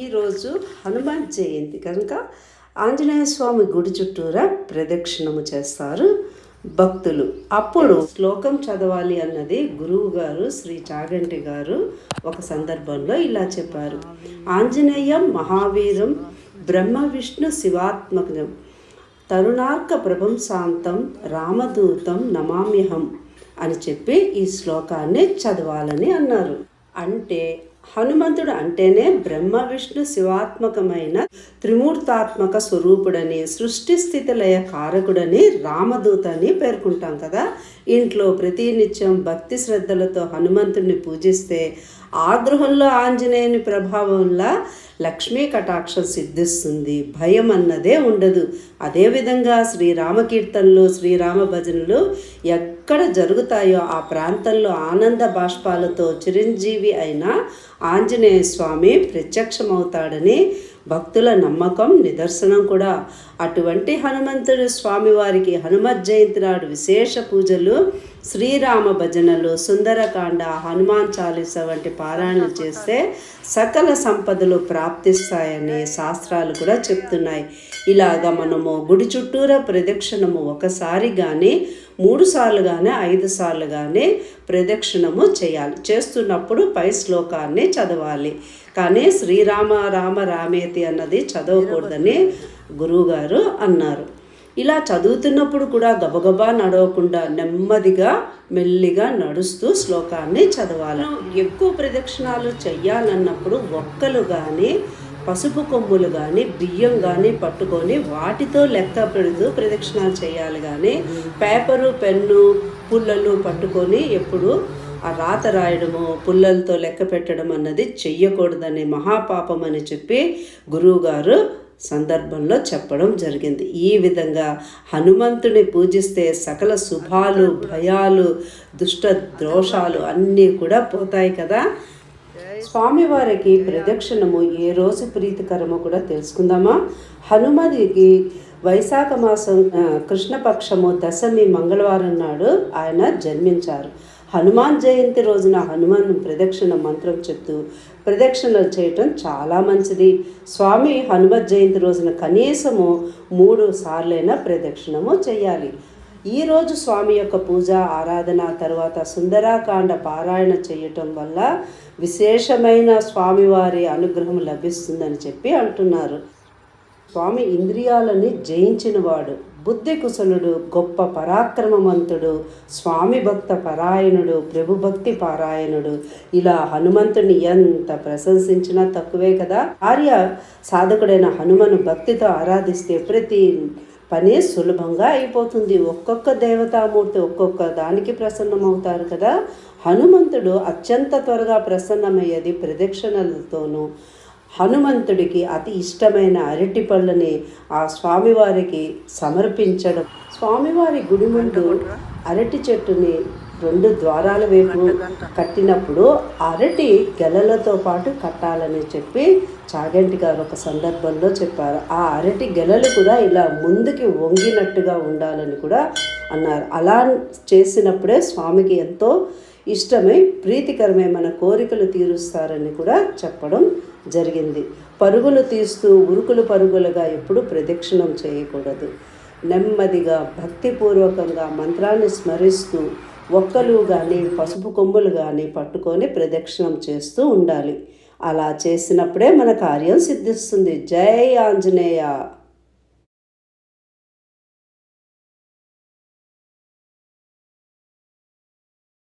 ఈరోజు హనుమాన్ జయంతి. కనుక ఆంజనేయ స్వామి గుడి చుట్టూరా ప్రదక్షిణము చేస్తారు భక్తులు. అప్పుడు శ్లోకం చదవాలి అన్నది గురువు గారు శ్రీ చాగంటి గారు ఒక సందర్భంలో ఇలా చెప్పారు. ఆంజనేయం మహావీరం బ్రహ్మ విష్ణు శివాత్మకం తరుణార్క ప్రభంశాంతం రామదూతం నమామ్యహం అని చెప్పి ఈ శ్లోకాన్ని చదవాలని అన్నారు. అంటే హనుమంతుడు అంటేనే బ్రహ్మ విష్ణు శివాత్మకమైన త్రిమూర్తాత్మక స్వరూపుడని సృష్టి స్థితిలయ కారకుడని రామదూత అని పేర్కొంటాం కదా. ఇంట్లో ప్రతినిత్యం భక్తి శ్రద్ధలతో హనుమంతుడిని పూజిస్తే ఆ గృహంలో ఆంజనేయుని ప్రభావంలా లక్ష్మీ కటాక్షం సిద్ధిస్తుంది. భయం అన్నదే ఉండదు. అదేవిధంగా శ్రీరామకీర్తనలు శ్రీరామ భజనలు ఎక్కడ జరుగుతాయో ఆ ప్రాంతంలో ఆనంద బాష్పాలతో చిరంజీవి అయిన ఆంజనేయ స్వామి ప్రత్యక్షమవుతాడని భక్తుల నమ్మకం నిదర్శనం కూడా. అటువంటి హనుమంతుడు స్వామివారికి హనుమత్ జయంతి నాడు విశేష పూజలు శ్రీరామ భజనలు సుందరకాండ హనుమాన్ చాలీస వంటి పారాయణలు చేస్తే సకల సంపదలు ప్రాప్తిస్తాయని శాస్త్రాలు కూడా చెప్తున్నాయి. ఇలాగా మనము గుడి చుట్టూరా ప్రదక్షిణము ఒకసారి కానీ మూడు సార్లు కానీ ఐదు సార్లు కానీ ప్రదక్షిణము చేయాలి. చేస్తున్నప్పుడు పై శ్లోకాన్ని చదవాలి. కానీ శ్రీరామ రామ రామేతి అన్నది చదవకూడదని గురువుగారు అన్నారు. ఇలా చదువుతున్నప్పుడు కూడా గబగబా నడవకుండా నెమ్మదిగా మెల్లిగా నడుస్తూ శ్లోకాన్ని చదవాలి. ఎక్కువ ప్రదక్షిణాలు చెయ్యాలన్నప్పుడు ఒక్కలు కానీ పసుపు కొమ్ములు కానీ బియ్యం కానీ పట్టుకొని వాటితో లెక్క పెడుతూ ప్రదక్షిణాలు చేయాలి కానీ పేపరు పెన్ను పుల్లలు పట్టుకొని ఎప్పుడు ఆ రాత రాయడము పుల్లలతో లెక్క పెట్టడం అన్నది చెయ్యకూడదని మహాపాపం అని చెప్పి గురువుగారు సందర్భంలో చెప్పడం జరిగింది. ఈ విధంగా హనుమంతుని పూజిస్తే సకల శుభాలు భయాలు దుష్ట దోషాలు అన్నీ కూడా పోతాయి కదా? స్వామివారికి ప్రదక్షిణము ఏ రోజు ప్రీతికరమో కూడా తెలుసుకుందామా? హనుమతికి వైశాఖ మాసం కృష్ణపక్షము దశమి మంగళవారం నాడు ఆయన జన్మించారు. హనుమాన్ జయంతి రోజున హనుమాన్ ప్రదక్షిణ మంత్రం చెప్తూ ప్రదక్షిణలు చేయటం చాలా మంచిది. స్వామి హనుమత్ జయంతి రోజున కనీసము మూడు సార్లైనా ప్రదక్షిణము చేయాలి. ఈరోజు స్వామి యొక్క పూజ ఆరాధన తర్వాత సుందరాకాండ పారాయణ చేయటం వల్ల విశేషమైన స్వామివారి అనుగ్రహం లభిస్తుందని చెప్పి అంటున్నారు. స్వామి ఇంద్రియాలని జయించినవాడు. బుద్ధి కుశలుడు గొప్ప పరాక్రమవంతుడు స్వామి భక్త పరాయణుడు ప్రభుభక్తి పారాయణుడు. ఇలా హనుమంతుని ఎంత ప్రశంసించినా తక్కువే కదా? ఆర్య సాధకుడైన హనుమను భక్తితో ఆరాధిస్తే ప్రతి పని సులభంగా అయిపోతుంది. ఒక్కొక్క దేవతామూర్తి ఒక్కొక్క దానికి ప్రసన్నమవుతారు కదా? హనుమంతుడు అత్యంత త్వరగా ప్రసన్నమయ్యేది ప్రదక్షిణలతోనూ. హనుమంతుడికి అతి ఇష్టమైన అరటి పళ్ళని ఆ స్వామివారికి సమర్పించడం. స్వామివారి గుడి ముందు అరటి చెట్టుని రెండు ద్వారాల వైపు కట్టినప్పుడు అరటి గెలలతో పాటు కట్టాలని చెప్పి చాగంటి గారు ఒక సందర్భంలో చెప్పారు. ఆ అరటి గెలలు కూడా ఇలా ముందుకి వంగినట్టుగా ఉండాలని కూడా అన్నారు. అలా చేసినప్పుడే స్వామికి ఎంతో ఇష్టమై ప్రీతికరమై మన కోరికలు తీరుస్తారని కూడా చెప్పడం జరిగింది. పరుగులు తీస్తూ ఉరుకులు పరుగులుగా ఎప్పుడు ప్రదక్షిణం చేయకూడదు. నెమ్మదిగా భక్తిపూర్వకంగా మంత్రాన్ని స్మరిస్తూ ఒక్కలు కానీ పసుపు కొమ్ములు కానీ పట్టుకొని ప్రదక్షిణం చేస్తూ ఉండాలి. అలా చేసినప్పుడే మన కార్యం సిద్ధిస్తుంది. జై ఆంజనేయ!